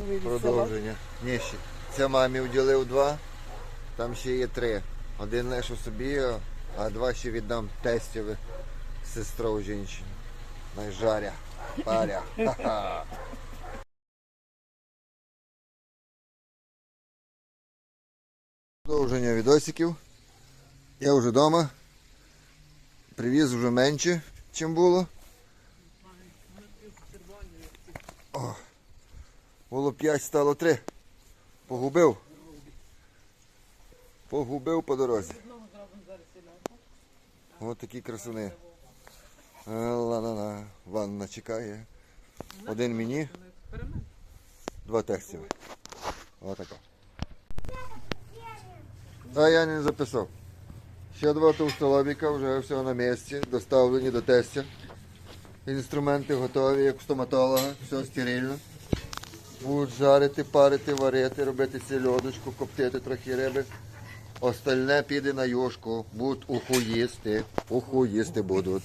від. Продовження. Ні, ще. Це мамі уділив два, там ще є три. Один лишу собі, а два ще віддам тестові сестру жінчині. Найжаря. Паря. Ха-ха. Продовження відосиків. Я вже вдома. Привіз вже менше, чим було. О, було 5, стало 3. Погубив. Погубив по дорозі. Ось такі красуни. Ла-ла-ла. Ванна чекає. Один мені, два текстів. Отака. А я не записав. Ще два товстолобіка вже все на місці, доставлені до тестя. Інструменти готові, як у стоматолога, все стерильно. Будуть жарити, парити, варити, робити сільодочку, коптити трохи риби. Остальне піде на юшку. Будуть уху їсти. Уху їсти будуть.